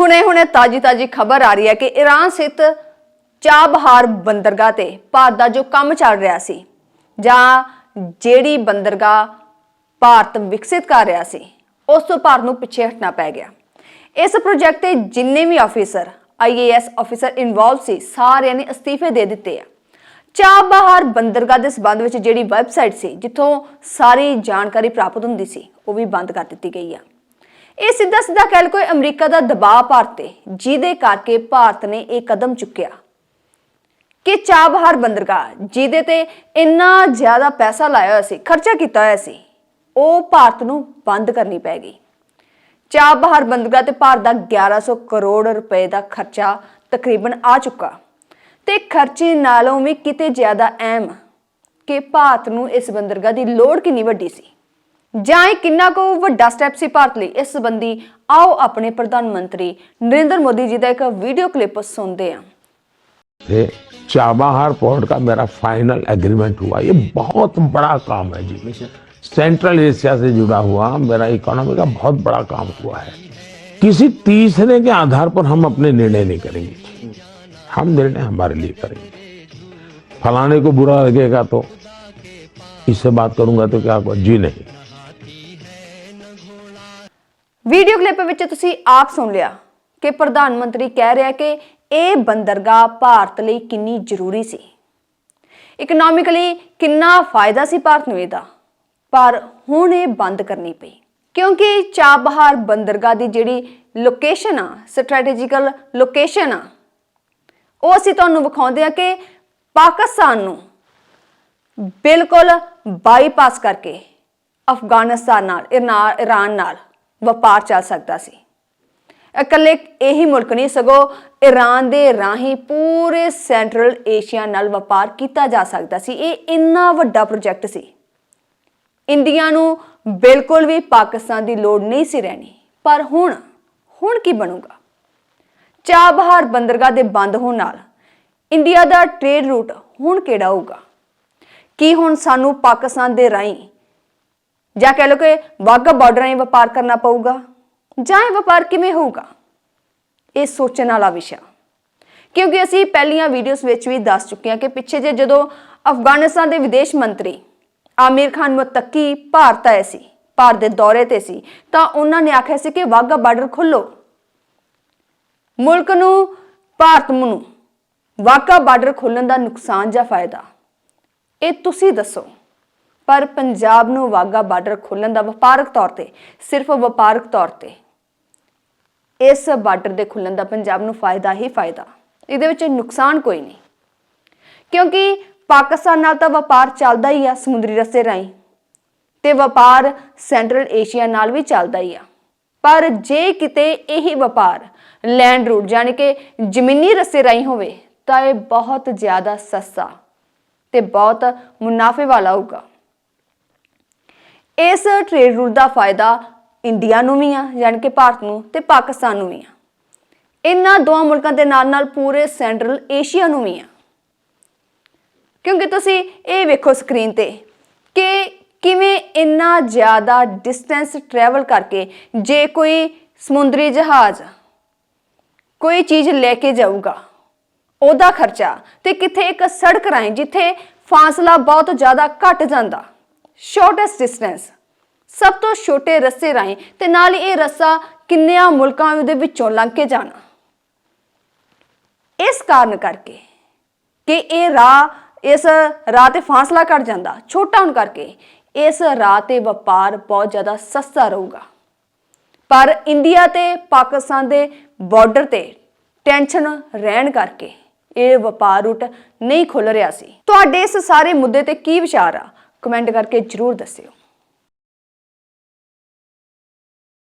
ਹੁਣੇ-ਹੁਣੇ ਤਾਜੀ-ਤਾਜੀ ਖਬਰ ਆ ਰਹੀ ਹੈ ਕਿ ਈਰਾਨ ਸਥਿਤ ਚਾਬਹਾਰ ਬੰਦਰਗਾਹ ਤੇ ਭਾਰਤ ਦਾ ਜੋ ਕੰਮ ਚੱਲ ਰਿਹਾ ਸੀ, ਜਾਂ ਜਿਹੜੀ ਬੰਦਰਗਾਹ ਭਾਰਤ ਵਿਕਸਿਤ ਕਰ ਰਿਹਾ ਸੀ, ਉਸ ਤੋਂ ਭਾਰਤ ਨੂੰ ਪਿੱਛੇ ਹਟਣਾ ਪੈ ਗਿਆ। ਇਸ ਪ੍ਰੋਜੈਕਟ ਤੇ ਜਿੰਨੇ ਵੀ ਆਫੀਸਰ ਆਈਏਐਸ ਆਫੀਸਰ ਇਨਵੋਲਵ ਸੀ, ਸਾਰਿਆਂ ਨੇ ਅਸਤੀਫੇ ਦੇ ਦਿੱਤੇ ਆ। ਚਾਬਹਾਰ ਬੰਦਰਗਾਹ ਦੇ ਸਬੰਧ ਵਿੱਚ ਜਿਹੜੀ ਵੈਬਸਾਈਟ ਸੀ, ਜਿੱਥੋਂ ਸਾਰੀ ਜਾਣਕਾਰੀ ਪ੍ਰਾਪਤ ਹੁੰਦੀ ਸੀ, ਉਹ ਵੀ ਬੰਦ ਕਰ ਦਿੱਤੀ ਗਈ ਆ। ਇਹ ਸਿੱਧਾ ਸਿੱਧਾ ਕਹਿ ਲਓ ਕੋਈ ਅਮਰੀਕਾ ਦਾ ਦਬਾਅ ਭਾਰਤ ਤੇ, ਜਿਹਦੇ ਕਰਕੇ ਭਾਰਤ ਨੇ ਇਹ ਕਦਮ ਚੁੱਕਿਆ ਕਿ ਚਾਬਹਾਰ ਬੰਦਰਗਾਹ, ਜਿਹਦੇ ਤੇ ਇੰਨਾ ਜ਼ਿਆਦਾ ਪੈਸਾ ਲਾਇਆ ਹੋਇਆ ਸੀ, ਖਰਚਾ ਕੀਤਾ ਹੋਇਆ ਸੀ, ਉਹ ਭਾਰਤ ਨੂੰ ਬੰਦ ਕਰਨੀ ਪੈ ਗਈ। ਚਾਬਹਾਰ ਬੰਦਰਗਾਹ ਤੇ ਭਾਰਤ ਦਾ 1100 ਕਰੋੜ ਰੁਪਏ ਦਾ ਖਰਚਾ ਤਕਰੀਬਨ ਆ ਚੁੱਕਾ ਤੇ ਖਰਚੇ ਨਾਲੋਂ ਵੀ ਕਿਤੇ ਜ਼ਿਆਦਾ ਅਹਿਮ ਕਿ ਭਾਰਤ ਨੂੰ ਇਸ ਬੰਦਰਗਾਹ ਦੀ ਲੋੜ ਕਿੰਨੀ ਵੱਡੀ ਸੀ। ਜਾਂ ਇਹ ਕਿੰਨਾ ਕੋ ਵੱਡਾ ਸਟੈਪ ਸੀ ਭਾਰਤ ਲਈ ਇਸ ਸੰਬੰਧੀ ਆਓ ਆਪਣੇ ਪ੍ਰਧਾਨ ਮੰਤਰੀ ਨਰਿੰਦਰ ਮੋਦੀ ਜੀ ਦਾ ਇੱਕ ਵੀਡੀਓ ਕਲਿੱਪ ਸੁਣਦੇ ਹਾਂ थे चाबहार पोर्ट का मेरा फाइनल एग्रीमेंट हुआ ये बहुत बड़ा काम है जी सेंट्रल एशिया से जुड़ा हुआ मेरा इकोनॉमी का बहुत बड़ा काम हुआ है किसी तीसरे के आधार पर हम अपने निर्णय नहीं करेंगे हम निर्णय हमारे लिए करेंगे फलाने को बुरा लगेगा तो इससे बात करूंगा तो क्या हुआ? जी नहीं ਵੀਡੀਓ ਕਲਿੱਪ ਵਿੱਚ ਤੁਸੀਂ ਆਪ ਸੁਣ ਲਿਆ ਕਿ ਪ੍ਰਧਾਨ ਮੰਤਰੀ ਕਹਿ ਰਿਹਾ ਕਿ ਇਹ ਬੰਦਰਗਾਹ ਭਾਰਤ ਲਈ ਕਿੰਨੀ ਜ਼ਰੂਰੀ ਸੀ। ਇਕਨੋਮਿਕਲੀ ਕਿੰਨਾ ਫਾਇਦਾ ਸੀ ਭਾਰਤ ਨੂੰ ਇਹਦਾ। ਪਰ ਹੁਣ ਇਹ ਬੰਦ ਕਰਨੀ ਪਈ। ਕਿਉਂਕਿ ਚਾਬਹਾਰ ਬੰਦਰਗਾਹ ਦੀ ਜਿਹੜੀ ਲੋਕੇਸ਼ਨ ਆ ਸਟ੍ਰੈਟੇਜੀਕਲ ਲੋਕੇਸ਼ਨ ਆ, ਉਹ ਅਸੀਂ ਤੁਹਾਨੂੰ ਵਿਖਾਉਂਦੇ ਆ ਕਿ ਪਾਕਿਸਤਾਨ ਨੂੰ ਬਿਲਕੁਲ ਬਾਈਪਾਸ ਕਰਕੇ ਅਫਗਾਨਿਸਤਾਨ ਨਾਲ, ਇਰਨਾ- ਈਰਾਨ ਨਾਲ ਵਪਾਰ ਚੱਲ ਸਕਦਾ ਸੀ। ਇਕੱਲੇ ਇਹੀ ਮੁਲਕ ਨਹੀਂ, ਸਗੋਂ ਈਰਾਨ ਦੇ ਰਾਹੀਂ ਪੂਰੇ ਸੈਂਟਰਲ ਏਸ਼ੀਆ ਨਾਲ ਵਪਾਰ ਕੀਤਾ ਜਾ ਸਕਦਾ ਸੀ। ਇਹ ਇੰਨਾ ਵੱਡਾ ਪ੍ਰੋਜੈਕਟ ਸੀ। ਇੰਡੀਆ ਨੂੰ ਬਿਲਕੁਲ ਵੀ ਪਾਕਿਸਤਾਨ ਦੀ ਲੋੜ ਨਹੀਂ ਸੀ ਰਹਿਣੀ। ਪਰ ਹੁਣ ਹੁਣ ਕੀ ਬਣੂਗਾ? ਚਾਬਹਾਰ ਬੰਦਰਗਾਹ ਦੇ ਬੰਦ ਹੋਣ ਨਾਲ ਇੰਡੀਆ ਦਾ ਟ੍ਰੇਡ ਰੂਟ ਹੁਣ ਕਿਹੜਾ ਹੋਊਗਾ? ਕੀ ਹੁਣ ਸਾਨੂੰ ਪਾਕਿਸਤਾਨ ਦੇ ਰਾਹੀਂ ਜਾਂ ਕਹਿ ਲਓ ਕਿ ਵਾਘਾ ਬਾਰਡਰ ਰਾਹੀਂ ਵਪਾਰ ਕਰਨਾ ਪਊਗਾ, ਜਾਂ ਇਹ ਵਪਾਰ ਕਿਵੇਂ ਹੋਊਗਾ? ਇਹ ਸੋਚਣ ਵਾਲਾ ਵਿਸ਼ਾ। ਕਿਉਂਕਿ ਅਸੀਂ ਪਹਿਲੀਆਂ ਵੀਡੀਓਜ਼ ਵਿੱਚ ਵੀ ਦੱਸ ਚੁੱਕੇ ਹਾਂ ਕਿ ਪਿੱਛੇ ਜੇ ਜਦੋਂ ਅਫਗਾਨਿਸਤਾਨ ਦੇ ਵਿਦੇਸ਼ ਮੰਤਰੀ ਆਮਿਰ ਖਾਨ ਮੁਤੱਕੀ ਭਾਰਤ ਆਏ ਸੀ, ਭਾਰਤ ਦੇ ਦੌਰੇ ਤੇ ਸੀ, ਤਾਂ ਉਹਨਾਂ ਨੇ ਆਖਿਆ ਸੀ ਕਿ ਵਾਘਾ ਬਾਰਡਰ ਖੋਲੋ ਮੁਲਕ ਨੂੰ, ਭਾਰਤ ਨੂੰ ਵਾਘਾ ਬਾਰਡਰ ਖੋਲਣ ਦਾ ਨੁਕਸਾਨ ਜਾਂ ਫਾਇਦਾ, ਇਹ ਤੁਸੀਂ ਦੱਸੋ। ਪਰ ਪੰਜਾਬ ਨੂੰ ਵਾਗਾ ਬਾਰਡਰ ਖੋਲਣ ਦਾ ਵਪਾਰਕ ਤੌਰ ਤੇ, ਸਿਰਫ ਵਪਾਰਕ ਤੌਰ ਤੇ, ਇਸ ਬਾਰਡਰ ਦੇ ਖੁੱਲਣ ਦਾ ਪੰਜਾਬ ਨੂੰ ਫਾਇਦਾ ਹੀ ਫਾਇਦਾ। ਇਹਦੇ ਵਿੱਚ ਨੁਕਸਾਨ ਕੋਈ ਨਹੀਂ। ਕਿਉਂਕਿ ਪਾਕਿਸਤਾਨ ਨਾਲ ਤਾਂ ਵਪਾਰ ਚੱਲਦਾ ਹੀ ਆ ਸਮੁੰਦਰੀ ਰਸਤੇ ਰਾਹੀਂ ਤੇ ਵਪਾਰ ਸੈਂਟਰਲ ਏਸ਼ੀਆ ਨਾਲ ਵੀ ਚੱਲਦਾ ਹੀ ਆ। ਪਰ ਜੇ ਕਿਤੇ ਇਹੀ ਵਪਾਰ ਲੈਂਡ ਰੂਟ ਯਾਨੀ ਕਿ ਜ਼ਮੀਨੀ ਰਸਤੇ ਰਾਹੀਂ ਹੋਵੇ, ਤਾਂ ਇਹ ਬਹੁਤ ਜ਼ਿਆਦਾ ਸਸਤਾ ਤੇ ਬਹੁਤ ਮੁਨਾਫੇ ਵਾਲਾ ਹੋਊਗਾ। ਇਸ ਟ੍ਰੇਡ ਰੂਟ ਦਾ ਫਾਇਦਾ ਇੰਡੀਆ ਨੂੰ ਵੀ ਆ, ਯਾਨੀ ਕਿ ਭਾਰਤ ਨੂੰ ਤੇ ਪਾਕਿਸਤਾਨ ਨੂੰ ਵੀ ਆ। ਇਹਨਾਂ ਦੋਵਾਂ ਮੁਲਕਾਂ ਦੇ ਨਾਲ ਨਾਲ ਪੂਰੇ ਸੈਂਟਰਲ ਏਸ਼ੀਆ ਨੂੰ ਵੀ ਆ। ਕਿਉਂਕਿ ਤੁਸੀਂ ਇਹ ਵੇਖੋ ਸਕਰੀਨ ਤੇ ਕਿ ਕਿਵੇਂ ਇੰਨਾ ਜ਼ਿਆਦਾ ਡਿਸਟੈਂਸ ਟਰੈਵਲ ਕਰਕੇ ਜੇ ਕੋਈ ਸਮੁੰਦਰੀ ਜਹਾਜ਼ ਕੋਈ ਚੀਜ਼ ਲੈ ਕੇ ਜਾਊਗਾ, ਉਹਦਾ ਖਰਚਾ ਤੇ ਕਿੱਥੇ ਇੱਕ ਸੜਕ ਰਾਹੀਂ ਜਿੱਥੇ ਫਾਸਲਾ ਬਹੁਤ ਜ਼ਿਆਦਾ ਘਟ ਜਾਂਦਾ ਸ਼ਾਰਟੈਸਟ ਡਿਸਟੈਂਸ ਸਭ ਤੋਂ ਛੋਟੇ ਰਸਤੇ ਰਾਹੀਂ ਤੇ ਨਾਲ ਹੀ ਇਹ ਰਸਤਾ ਕਿੰਨਿਆਂ ਮੁਲਕਾਂ ਦੇ ਵਿੱਚੋਂ ਲੰਘ ਕੇ ਜਾਣਾ। ਇਸ ਕਾਰਨ ਕਰਕੇ ਕਿ ਇਹ ਰਾਹ, ਇਸ ਰਾਹ ਤੇ ਫਾਸਲਾ ਘਟ ਜਾਂਦਾ, ਛੋਟਾ ਹੋਣ ਕਰਕੇ ਇਸ ਰਾਹ ਤੇ ਵਪਾਰ ਬਹੁਤ ਜ਼ਿਆਦਾ ਸਸਤਾ ਰਹੂਗਾ। ਪਰ ਇੰਡੀਆ ਤੇ ਪਾਕਿਸਤਾਨ ਦੇ ਬਾਰਡਰ ਤੇ ਟੈਨਸ਼ਨ ਰਹਿਣ ਕਰਕੇ ਇਹ ਵਪਾਰ ਰੂਟ ਨਹੀਂ ਖੁੱਲ ਰਿਹਾ ਸੀ। ਤੁਹਾਡੇ ਇਸ ਸਾਰੇ ਮੁੱਦੇ ਤੇ ਕੀ ਵਿਚਾਰ ਆ? ਕਮੈਂਟ ਕਰਕੇ ਜਰੂਰ ਦੱਸਿਓ।